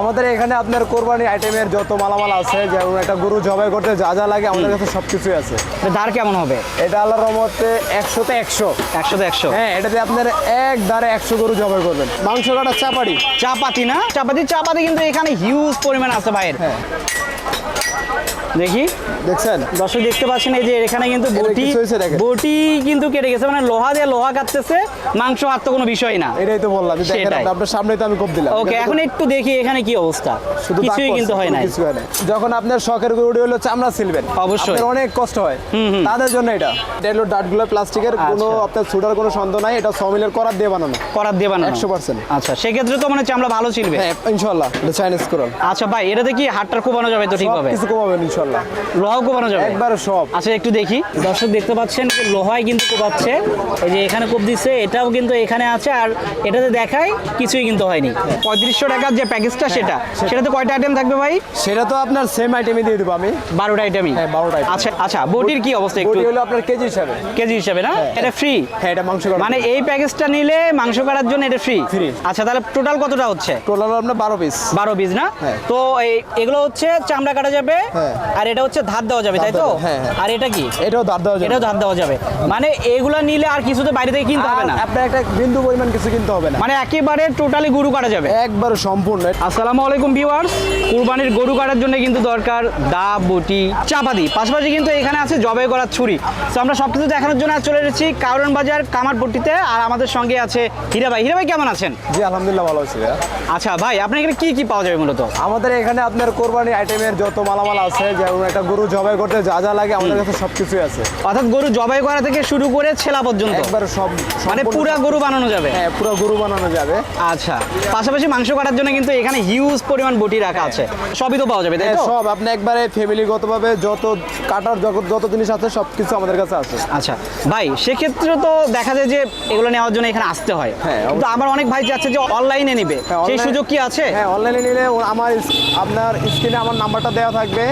আমাদের এখানে আপনার কোরবানি আইটেমের যত মালামাল আছে যেমন একটা গরু জবাই করতে যা যা লাগে আমাদের কাছে সব কিছুই আছে দাঁড় কেমন হবে? এটা আল্লাহর রহমতে একশোতে একশো। একশোতে একশো? হ্যাঁ এটাতে আপনার এক দাঁড়ে একশো গরু জবাই করবেন। মাংস কাটা চাপাড়ি চাপাতি না? চাপাতি চাপাতি কিন্তু এখানে হিউজ পরিমাণ আছে ভাইয়ের। হ্যাঁ। দেখি। দেখছেন? দর্শক দেখতে পাচ্ছেন এই যে এখানে কিন্তু বটি। বটি কিন্তু কেটে গেছে মানে লোহা দিয়ে লোহা কাটতেছে মাংস হাত তো কোনো বিষয় না। এটাই তো বললাম দেখেন আপনার সামনে তো আমি কোপ দিলাম। ওকে এখন একটু দেখি এখানে কি অবস্থা। শুধু কিছুই কিন্তু হয় কিছু হয় নাই। যখন আপনার শখের গরুটি হলো চামড়া সিলবেন অবশ্যই। আপনার অনেক কষ্ট হয়। তাদের জন্য এটা। এটা হলো ডাটগুলো প্লাস্টিকের কোনো আচ্ছা। আপনার ছুটার কোনো সন্দেহ নাই এটা সমিলের করার দিয়ে বানানো। করার দিয়ে বানানো। 100% আচ্ছা সেক্ষেত্রে তো মানে চামড়া ভালো ছিলবে। হ্যাঁ ইনশাল্লাহ এটা চাইনিজ কোরাল আচ্ছা ভাই এটাতে কি হাটটার কোবানো যাবে তো ঠিকভাবে? কিছু কমাবেন ইনশাল্লাহ লোহাও কোবানো যাবে? একবারে সব। আচ্ছা একটু দেখি। দর্শক দেখতে পাচ্ছেন যে লোহায় কিন্তু কোপাচ্ছে। এই যে এখানে কোপ দিচ্ছে এটাও কিন্তু এখানে আছে আর এটাতে দেখায় কিছুই কিন্তু হয়নি। পঁয়ত্রিশশো টাকার যে প্যাকেজটা সেটা সেটাতে কয়টা আইটেম থাকবে ভাই? সেটা তো আপনার সেম আইটেমই দিয়ে দেবো আমি। বারোটা আইটেমই হ্যাঁ, 12টা item। আচ্ছা আচ্ছা বটির কি অবস্থা একটু? হলো আপনার কেজি হিসাবে। কেজি হিসাবে না? এটা ফ্রি হ্যাঁ এটা মাংস মানে এই প্যাকেজটা নিলে মাংস কাটার জন্য এটা ফ্রি Free। আচ্ছা তাহলে টোটাল কতটা হচ্ছে? টোটাল আপনার বারো পিস বারো পিস না? হ্যাঁ। তো এই এগুলো হচ্ছে চামড়া কাটা যাবে। হ্যাঁ। আর এটা হচ্ছে ধার দেওয়া যাবে তাই তো? হ্যাঁ, হ্যাঁ। আর এটা কি? এটাও ধার দেওয়া যাবে। এটাও ধার দেওয়া যাবে। মানে এগুলা নিলে আর কিছু তো বাইরে থেকে কিনতে হবে না? আপনার একটা বিন্দু পরিমাণ কিছু কিনতে হবে না। মানে একেবারে টোটালি গরু কাটা যাবে। একবার সম্পূর্ণ। আসসালামু আলাইকুম ভিউয়ার্স কুরবানির গরু কাটার জন্য কিন্তু দরকার দা বটি চাপাতি পাশাপাশি কিন্তু এখানে আছে জবাই করার ছুরি। তো আমরা সব কিছু দেখানোর জন্য চলে এসেছি কারণ বাজার কামারপট্টিতে। আর আমাদের সঙ্গে আছে হীরা ভাই। হীরা ভাই কেমন আছেন? জি আলহামদুলিল্লাহ ভালো আছি আচ্ছা ভাই আপনার এখানে কি কি পাওয়া যাবে মূলত? আমাদের এখানে আপনার কোরবানি আইটেমের যত মালামাল আছে যেমন একটা গরু জবাই করতে যা যা লাগে আমাদের কাছে সব কিছুই আছে। অর্থাৎ গরু জবাই করা থেকে শুরু করে ছেলা পর্যন্ত। একবার সব মানে পুরা গরু বানানো যাবে? হ্যাঁ পুরো গরু বানানো যাবে। আচ্ছা। পাশাপাশি মাংস কাটার জন্য কিন্তু এখানে হিউজ পরিমাণ বটি রাখা আছে। সবই তো পাওয়া যাবে তাই হ্যাঁ, তো? সব আপনি একবারে ফ্যামিলিগতভাবে যত কাটার যত- জিনিস আছে সব কিছু আমাদের কাছে আছে। আচ্ছা। ভাই সেক্ষেত্রে তো দেখা যায় যে এগুলো নেওয়ার জন্য এখানে আসতে হয়। হ্যাঁ। কিন্তু আমার অনেক ভাই চাচ্ছে যে অনলাইনে নিবে। হ্যাঁ, সেই সুযোগ কি আছে? হ্যাঁ অনলাইনে নিলে আমার আপনার স্ক্রিনে আমার নাম্বারটা দেওয়া থাকবে।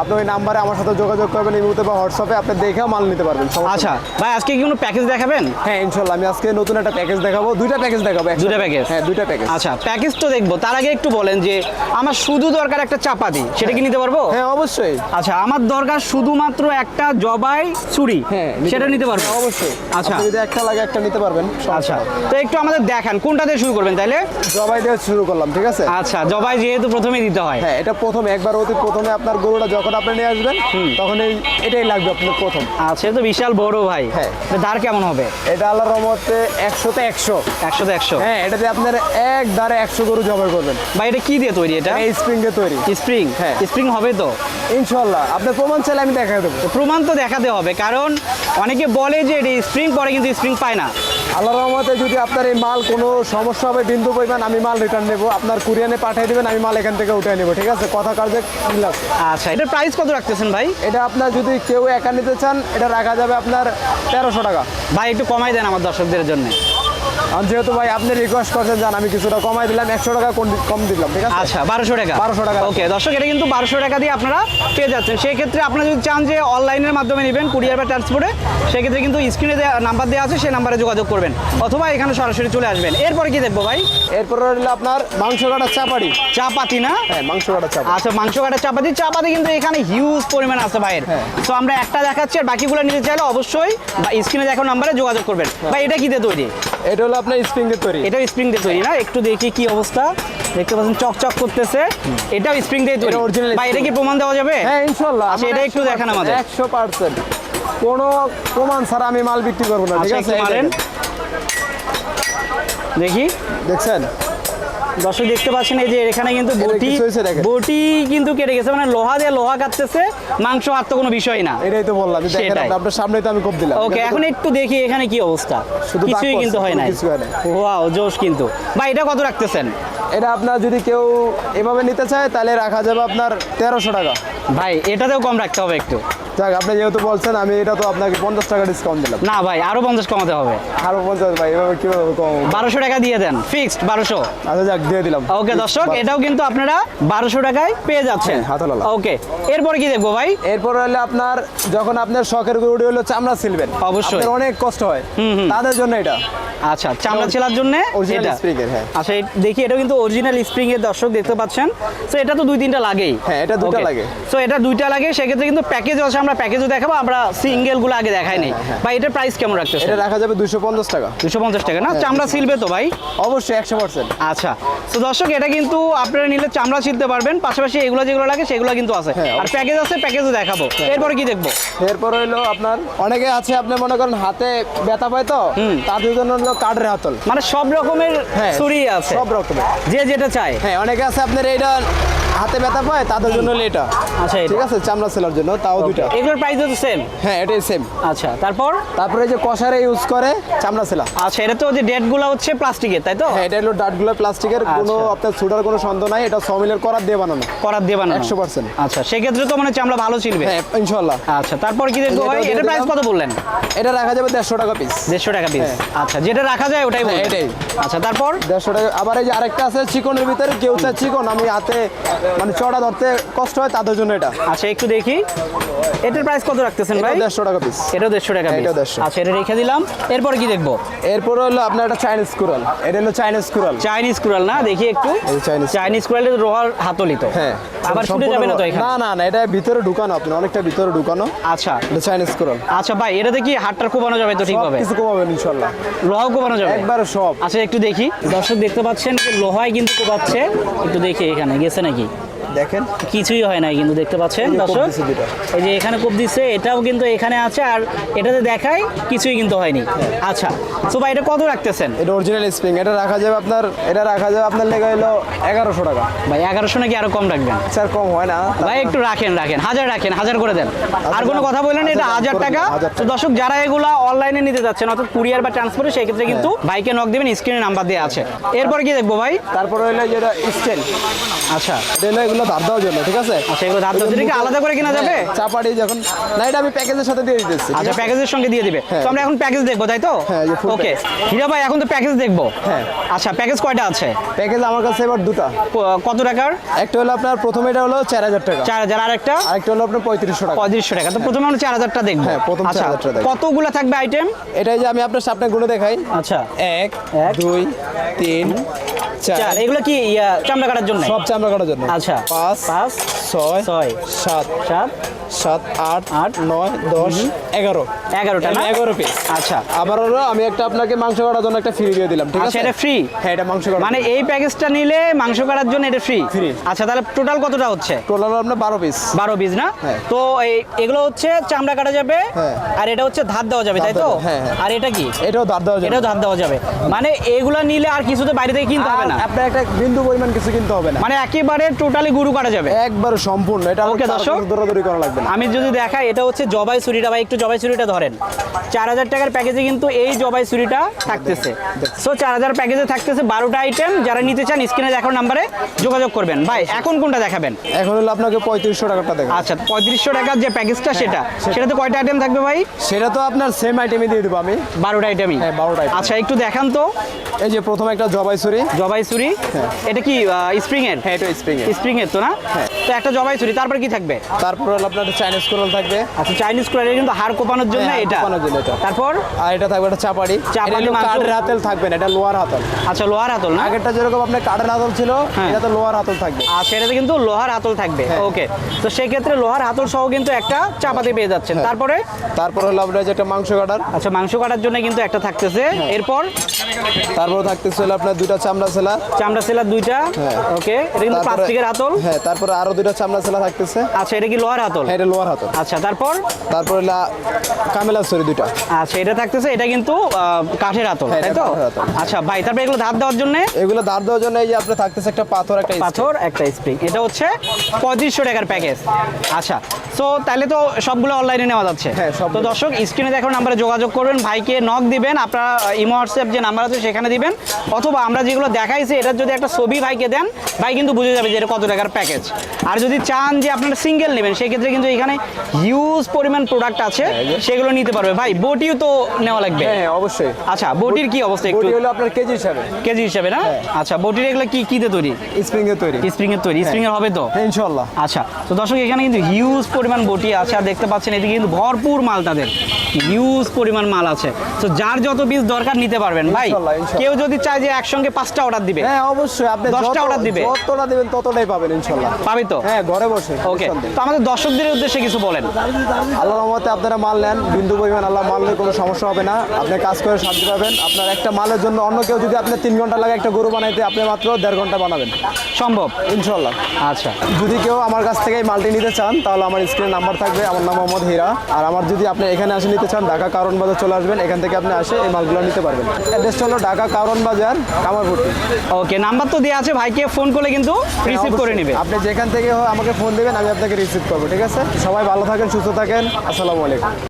আপনি ওই নাম্বারে আমার সাথে যোগাযোগ করবেন ইমুতে বা হোয়াটসঅ্যাপে আপনি দেখেও মাল নিতে পারবেন আচ্ছা ভাই আজকে কি কোনো প্যাকেজ দেখাবেন? হ্যাঁ ইনশাল্লাহ আমি আজকে নতুন একটা প্যাকেজ দেখাবো দুইটা প্যাকেজ দেখাবো দুইটা প্যাকেজ হ্যাঁ দুইটা প্যাকেজ আচ্ছা প্যাকেজ তো দেখব। তার আগে একটু বলেন যে আমার শুধু দরকার একটা চাপাতি সেটা কি নিতে পারব? হ্যাঁ অবশ্যই। আচ্ছা আমার দরকার শুধুমাত্র একটা জবাই ছুরি হ্যাঁ সেটা নিতে পারব? অবশ্যই। আচ্ছা। আপনি যদি একটা লাগে একটা নিতে পারবেন আচ্ছা তো একটু আমাদের দেখান কোনটা দিয়ে শুরু করবেন তাইলে? জবাই দিয়ে শুরু করলাম ঠিক আছে? আচ্ছা জবাই যেহেতু প্রথমেই দিতে হয়। হ্যাঁ এটা প্রথমে একবার অতি প্রথমে আপনার গরুটা যখন আপনি নিয়ে আসবেন তখন এই এটাই লাগবে আপনার প্রথম। আচ্ছা তো বিশাল বড় ভাই। হ্যাঁ। দার কেমন হবে? এটা আল্লাহর রহমতে একশোতে একশো। একশোতে একশো? হ্যাঁ এটাতে আপনার এক দারে একশো গরু জবাই করবেন। ভাই এটা কি দিয়ে তৈরি এটা? স্প্রিং দিয়ে তৈরি। স্প্রিং হ্যাঁ। স্প্রিং হবে তো? ইনশাল্লাহ আপনার প্রমাণ চাইলে আমি দেখা দেবো। প্রমাণ তো দেখাতে হবে কারণ অনেকে বলে যে এটা স্প্রিং পরে কিন্তু স্প্রিং পায় না। আল্লাহর রহমতে যদি আপনার এই মাল কোনো সমস্যা হবে বিন্দু পরিমাণ আমি মাল রিটার্ন নেব। আপনার কুরিয়ানে পাঠিয়ে দেবেন আমি মাল এখান থেকে উঠে নেব ঠিক আছে? কথা কাজে মিল আছে। আচ্ছা এটা প্রাইস কত রাখতেছেন ভাই? এটা আপনার যদি কেউ একা নিতে চান এটা রাখা যাবে আপনার তেরোশো টাকা। ভাই একটু কমাই দেন আমার দর্শকদের জন্য। আর যেহেতু ভাই আপনি রিকোয়েস্ট করছেন জান আমি কিছুটা কমাই দিলাম। একশো টাকা কম- দিলাম ঠিক আছে? আচ্ছা বারোশো টাকা। 1200 টাকা। ওকে দর্শক এটা কিন্তু বারোশো টাকা দিয়ে আপনারা পেয়ে যাচ্ছেন। সেই ক্ষেত্রে আপনারা যদি চান যে অনলাইনের মাধ্যমে নেবেন কুরিয়ার বা ট্রান্সপোর্টে সেক্ষেত্রে কিন্তু স্ক্রিনে নাম্বার দেওয়া আছে সেই নাম্বারে যোগাযোগ করবেন। অথবা এখানে সরাসরি চলে আসবেন। এরপরে কি দেখব ভাই? এরপর রইল আপনার মাংস কাটা চাপাড়ি চা পাতি না? হ্যাঁ মাংস কাটা চাপাড়ি আচ্ছা মাংস কাটা চাপাতি। চাপাতি কিন্তু এখানে হিউজ পরিমাণ আছে ভাইয়ের। হ্যাঁ। তো আমরা একটা দেখাচ্ছি আর বাকিগুলো নিতে চাইলে অবশ্যই বা স্ক্রিনে দেখানো নাম্বারে যোগাযোগ করবেন। ভাই এটা কি দিয়ে তৈরি? এটা হলো আপনার স্প্রিং দিয়ে তৈরি? এটা স্প্রিং দিয়ে তৈরি না? একটু দেখি কি অবস্থা। দেখতে পাচ্ছেন চকচক করতেছে। এটাও স্প্রিং দিয়ে তৈরি। original ভাই এটা কি প্রমাণ দেওয়া যাবে? হ্যাঁ ইনশাআল্লাহ। আচ্ছা, এটা একটু দেখান আমাদের। একশো পার্সেন্ট কোনো প্রমাণ ছাড়া আমি মাল বিক্রি করব না ঠিক আচ্ছা, আছে মারেন। দেখেন। দেখি। দেখছেন? দর্শক দেখতে পাচ্ছেন এই যে এখানে কিন্তু বটি। বটি কিন্তু কেটে গেছে। মানে লোহা দিয়ে লোহা কাটতেছে মাংস হাত তো কোনো বিষয় না। এটাই তো বললাম দেখেন। আপনার সামনে তো আমি কোপ দিলাম। ওকে এখন একটু দেখি এখানে কি অবস্থা। শুধু কিছুই কিন্তু হয় নাই। ওয়াও জোশ কিন্তু। ভাই এটা কত রাখতেছেন? এটা আপনার যদি কেউ এভাবে নিতে চায় তাহলে রাখা যাবে আপনার তেরোশো টাকা। ভাই এটাতেও কম রাখতে হবে একটু। যাক আপনি যেহেতু বলছেন আমি এটা তো আপনাকে পঞ্চাশ টাকা ডিসকাউন্ট দিলাম। না ভাই আরও পঞ্চাশ কমাতে হবে। আরও পঞ্চাশ ভাই এভাবে কীভাবে কম বারোশো টাকা দিয়ে দেন ফিক্সড বারোশো। আচ্ছা যাক দিয়ে দিলাম। ওকে দর্শক এটাও কিন্তু আপনারা বারোশো টাকায় পেয়ে যাচ্ছেন। হ্যাঁ, ওকে এরপরে কি দেখব ভাই? এরপর হলে আপনার যখন আপনার শখের গরুটি হলো চামড়া সিলবেন অবশ্যই। অনেক কষ্ট হয়। তাদের জন্য এটা। আচ্ছা চামড়া ছেলার জন্য এটা? spring এর, হ্যাঁ। আচ্ছা দেখি এটা কিন্তু অরিজিনাল স্প্রিং এর দর্শক দেখতে পাচ্ছেন। তো এটা তো দুই তিনটা লাগেই। হ্যাঁ, এটা দুইটা লাগে। তো এটা দুইটা লাগে সেক্ষেত্রে কিন্তু প্যাকেজ আছে আমরা প্যাকেজও দেখাবো আমরা সিঙ্গেলগুলো আগে দেখাই নেই। বা এটার প্রাইস কেমন রাখতেছে এটা রাখা যাবে দুশো পঞ্চাশ টাকা। দুশো পঞ্চাশ টাকা না? চামড়া সিলবে তো ভাই? অবশ্যই একশো পার্সেন্ট আচ্ছা তো দর্শক এটা কিন্তু আপনারা নিলে চামড়া ছিলতে পারবেন পাশাপাশি এগুলো যেগুলো লাগে সেগুলো কিন্তু আছে। হ্যাঁ, আর প্যাকেজ আছে প্যাকেজও দেখাবো। এরপরে কি দেখব? এরপর হইল আপনার অনেকে আছে আপনি মনে করেন হাতে ব্যথা পায় তো তাদের জন্য হলো কাঠের হাতল। মানে সব রকমের হ্যাঁ ছুরি আছে। সব রকমের। যে যেটা চায়। হ্যাঁ অনেকে আছে আপনার এইটা হাতে ব্যথা পায় তাদের জন্য হলো এটা। আচ্ছা ঠিক আছে চামড়া সেলার জন্য তাও দুইটা। এগুলোর প্রাইস হচ্ছে সেম হ্যাঁ এটাই সেম আচ্ছা তারপর? তারপরে যে কষারে ইউজ করে চামড়া সেলা আচ্ছা এটা তো যে ডেটগুলো হচ্ছে প্লাস্টিকের তাই তো? হ্যাঁ এটা হলো ডাটগুলো প্লাস্টিকের কোনো আচ্ছা। আপনার সুটার কোনো সন্দেহ নাই এটা সমিলের করার দিয়ে বানানো। করার দিয়ে বানানো। 100% আচ্ছা সেক্ষেত্রে তো মানে চামড়া ভালো ছিলবে। হ্যাঁ ইনশাল্লাহ আচ্ছা তারপর কি দেখব ভাই? এটার প্রাইস। কত বললেন? এটা রাখা যাবে দেড়শো টাকা পিস দেড়শো টাকা পিস হ্যাঁ। আচ্ছা যেটা রাখা যায় ওটাই হ্যাঁ, বলবেন এটাই। আচ্ছা তারপর? দেড়শো টাকা। আবার এই যে আরেকটা আছে চিকনের ভিতরে কেউ চায় চিকন আমি হাতে মানে চড়া ধরতে কষ্ট হয় তাদের জন্য এটা। আচ্ছা একটু দেখি। এটার প্রাইস কত রাখতেছেন ভাই? দেড়শো টাকা পিস এটাও দেড়শো টাকা piece। এটাও 150 আচ্ছা এটা রেখে দিলাম। এরপর কি দেখব? এরপর হলো আপনার একটা চাইনিজ কুরাল এটা হলো চাইনিজ কুরাল চাইনিজ কুড়াল না? দেখি একটু। চাইনিজ কুড়ালের রোহার হাতলি তো। হ্যাঁ। আবার ছুটে যাবে না তো এখানে? না না না এটা ভিতরে ঢুকানো আপনি অনেকটা ভিতরে ঢুকানো। আচ্ছা। এটা চাইনিজ কুরাল আচ্ছা ভাই এটাতে কি হাতটা কোবানো যাবে তো ঠিকভাবে? কিছু কমাবেন ইনশাল্লাহ। লোহাও কোবানো যাবে? একবারে সব। আচ্ছা একটু দেখি। দর্শক দেখতে পাচ্ছেন যে লোহায় কিন্তু কোপাচ্ছে একটু দেখি এখানে গেছে নাকি? দেখেন। কিছুই হয় নাই কিন্তু দেখতে পাচ্ছেন দর্শক? এই যে এখানে কোপ দিচ্ছে এটাও কিন্তু এখানে আছে আর এটাতে দেখায় কিছুই কিন্তু হয়নি। আচ্ছা তো ভাই এটা কত রাখতেছেন? এটা অরিজিনাল স্প্রিং এটা রাখা যাবে আপনার এটা রাখা যাবে আপনার লেগে হলো এগারোশো টাকা। ভাই এগারোশো নাকি আরও কম রাখবেন? স্যার কম হয় না ভাই একটু রাখেন রাখেন হাজার রাখেন হাজার করে দেন। আর কোনো কথা বললেন এটা হাজার টাকা। তো দর্শক যারা এগুলা অনলাইনে নিতে যাচ্ছেন অর্থাৎ কুরিয়ার বা ট্রান্সপোর্টে সেই ক্ষেত্রে কিন্তু হ্যাঁ। বাইকে নক দেবেন স্ক্রিনে নাম্বার দেওয়া আছে। এরপর কি দেখব ভাই? তারপরে হলো যেটা স্টেল আচ্ছা। এটা এগুলো ধার দেওয়ার জন্য ঠিক আছে? আচ্ছা এগুলো ধার দেওয়ার জন্য। আলাদা করে কিনা যাবে? হ্যাঁ, চাপাটি যখন না এটা আমি প্যাকেজের সাথে দিয়ে দিতেছি আচ্ছা প্যাকেজের সঙ্গে দিয়ে দিবে। হ্যাঁ। তো আমরা এখন প্যাকেজ দেখব তাই তো? হ্যাঁ, ওকে। হিরা ভাই এখন তো প্যাকেজ দেখব। হ্যাঁ। আচ্ছা প্যাকেজ কয়টা আছে? প্যাকেজ আমার কাছে এবার দুটা। কত টাকার? একটা হলো আপনার প্রথমে এটা হলো চার হাজার টাকা। চার হাজার আর একটা আরেকটা হলো আপনার পঁয়ত্রিশশো টাকা। পঁয়ত্রিশশো টাকা। তো প্রথমে আমরা চার হাজারটা দেখব। হ্যাঁ, প্রথম আচ্ছা 4,000 টাকা দেখব। কতগুলো থাকবে আইটেম এটাই যে আমি আপনার সামনে গুলো দেখাই। আচ্ছা। এক এক, দুই তিন চার। চার। এগুলো কি চামড়া কাটার জন্য? সব চামড়া কাটার জন্য। আচ্ছা। পাঁচ পাঁচ ছয় ছয় সাত সাত সাত আট আট, নয় দশ এগারো। এগারোটা না? এগারো পিস আচ্ছা। আবার হলো আমি একটা আপনাকে মাংস কাটার জন্য একটা ফ্রি দিয়ে দিলাম ঠিক আচ্ছা আছে? এটা ফ্রি হ্যাঁ এটা মাংস কাটা মানে এই প্যাকেজটা নিলে মাংস কাটার জন্য এটা ফ্রি Free। আচ্ছা তাহলে টোটাল কতটা হচ্ছে? টোটাল আপনার বারো পিস বারো পিস না? হ্যাঁ। তো এই এগুলো হচ্ছে চামড়া কাটা যাবে হ্যাঁ। আর এটা হচ্ছে ধার দেওয়া যাবে তাই তো? হ্যাঁ। আর এটা কি? এটাও ধার দেওয়া যাবে। এটাও ধার দেওয়া যাবে। মানে এগুলো নিলে আর কিছু তো বাইরে থেকে কিনতে হবে না? আপনার একটা বিন্দু পরিমাণ কিছু কিনতে হবে না। মানে একেবারে টোটালি গুরু কাটা যাবে। একবার সম্পূর্ণ এটা Okay, দর্শক। দৌড়াদৌড়ি করা লাগবে আমি যদি দেখাই এটা হচ্ছে জবাই ছুরিটা বা একটু জবাই ছুরিটা ধরেন। চার হাজার টাকার প্যাকেজে কিন্তু এই জবাই ছুরিটা থাকতেছে। সো চার হাজার প্যাকেজে থাকতেছে বারোটা আইটেম যারা নিতে চান স্ক্রিনে দেখার নাম্বারে যোগাযোগ করবেন। ভাই এখন কোনটা দেখাবেন? এখন হলো আপনাকে পঁয়ত্রিশশো টাকাটা দেখেন আচ্ছা পঁয়ত্রিশশো টাকার যে প্যাকেজটা সেটা। সেটা। সেটাতে কয়টা আইটেম থাকবে ভাই? সেটা তো আপনার সেম আইটেমই দিয়ে দেবো আমি। বারোটা আইটেমই হ্যাঁ, 12টা আচ্ছা একটু দেখান তো। এই যে প্রথম একটা জবাই ছুরি। জবাই ছুরি? এটা কি স্প্রিং এর হ্যাঁ এটা স্প্রিং এর স্প্রিং এর তো না? হ্যাঁ। তো একটা জবাই ছুরি তারপর কি থাকবে? তারপর হলো আপনার চাইনিজ কোরাল থাকবে। আচ্ছা চাইনিজ কিন্তু হাড় কোপানোর জন্য হ্যাঁ, এটা। কোপানোর জন্য এটা। তারপর? আর এটা থাকবে একটা চাপাড়ি কাঠের হাতল থাকবে না এটা লোয়ার হাতল। আচ্ছা লোহার হাতল না? আগেরটা যেরকম আপনার কাঠের হাতল ছিল হ্যাঁ। এটা তো লোয়ার হাতল থাকবে। আর সেটাতে কিন্তু লোহার হাতল থাকবে। হ্যাঁ। ওকে তো সেক্ষেত্রে লোহার হাতল সহ কিন্তু একটা চাপাতি পেয়ে যাচ্ছেন। হ্যাঁ। তারপরে? তারপর হলো আপনার যেটা মাংস কাটার। আচ্ছা মাংস কাটার জন্য কিন্তু একটা থাকতেছে। হ্যাঁ। এরপর? তারপর থাকতেছে হলো আপনার দুটা চামড়া সেলা চামড়া সেলার দুইটা হ্যাঁ। ওকে। এটা কিন্তু প্লাস্টিকের হাতল হ্যাঁ তারপরে আরও দুটা চামড়া সেলা থাকতেছে। আচ্ছা এটা কি লোহার হাতল হ্যাঁ এটা লোয়ার হাতল আচ্ছা তারপর? তারপরে হলো কামেলা সরি দুটা আচ্ছা এটা থাকতেছে এটা কিন্তু কাঠের হাতল তাই তো? ভাই তারপরে এগুলো ধার দেওয়ার জন্য? এগুলো দাঁড় দেওয়ার জন্য এই যে আপনার থাকতেছে একটা পাথর একটা পাথর একটা স্প্রিং এটা হচ্ছে পঁয়ত্রিশশো টাকার প্যাকেজ আচ্ছা সো তাহলে তো সবগুলো অনলাইনে নেওয়া যাচ্ছে। তো দর্শক স্ক্রিনে নাম্বারে যোগাযোগ করবেন ভাইকে নক দিবেন। আপনারা ইমো হোয়াটসঅ্যাপ যে নাম্বার আছে সেখানে দিবেন। অথবা আমরা যেগুলো দেখাইছি এটার যদি একটা ছবি ভাইকে দেন ভাই কিন্তু বুঝে যাবে যে এটা কত টাকার প্যাকেজ আর যদি চান যে আপনারা সিঙ্গেল নেবেন সেক্ষেত্রে কিন্তু এখানে হিউজ পরিমাণ প্রোডাক্ট আছে সেগুলো নিতে পারবে। ভাই বটিও তো নেওয়া লাগবে? হ্যাঁ হ্যাঁ অবশ্যই। আচ্ছা বটির কি অবস্থা একটু? বটি হলো আপনার কেজি হিসাবে। কেজি হিসাবে না? আচ্ছা বটির এগুলো কি কিতে তৈরি? স্প্রিং এর তৈরি। স্প্রিং এর তৈরি। স্প্রিং এর হবে তো? হ্যাঁ ইনশাল্লাহ আচ্ছা তো দর্শক এখানে কিন্তু হিউজ পরিমাণ বটি আছে আর দেখতে পাচ্ছেন এদিকে কিন্তু ভরপুর মাল তাদের। হিউজ পরিমাণ মাল আছে। তো যার যত পিস দরকার নিতে পারবেন ভাই। কেউ যদি চায় যে একসঙ্গে পাঁচটা অর্ডার দিবে হ্যাঁ অবশ্যই আপনি দশটা order দিবে? যতটা দিবেন ততটাই পাবেন ইনশাল্লাহ। পাবি তো? হ্যাঁ ঘরে বসে ওকে তো আমাদের দর্শকদের উদ্দেশ্যে কিছু বলেন। আল্লাহর রহমতে আপনারা মাল নেন বিন্দু পরিমাণ আল্লাহ মাল নিয়ে কোনো সমস্যা হবে না। আপনি কাজ করে শান্তি পাবেন। আপনার একটা মালের জন্য অন্য কেউ যদি আপনি তিন ঘণ্টা লাগে একটা গরু বানাইতে আপনি মাত্র দেড় ঘণ্টা বানাবেন। সম্ভব? ইনশাল্লাহ। আচ্ছা। যদি কেউ আমার কাছ থেকে মালটি নিতে চান তাহলে আমার স্ক্রিনে নাম্বার থাকবে আমার নাম মোহাম্মদ হীরা। আর আমার যদি আপনি এখানে আসে নিতে চান ঢাকা কারণ বাজার চলে আসবেন এখান থেকে আপনি আসে এই মালগুলো নিতে পারবেন। অ্যাড্রেসটা হলো ঢাকা কারণ বাজার কামারপুটি ওকে নাম্বার তো দেওয়া আছে ভাইকে ফোন করলে কিন্তু রিসিভ করে নেবে। আপনি যেখান থেকে হোক আমাকে ফোন দেবেন আমি আপনাকে রিসিভ করব ঠিক আছে? সবাই ভালো থাকেন সুস্থ থাকেন আসসালামু আলাইকুম।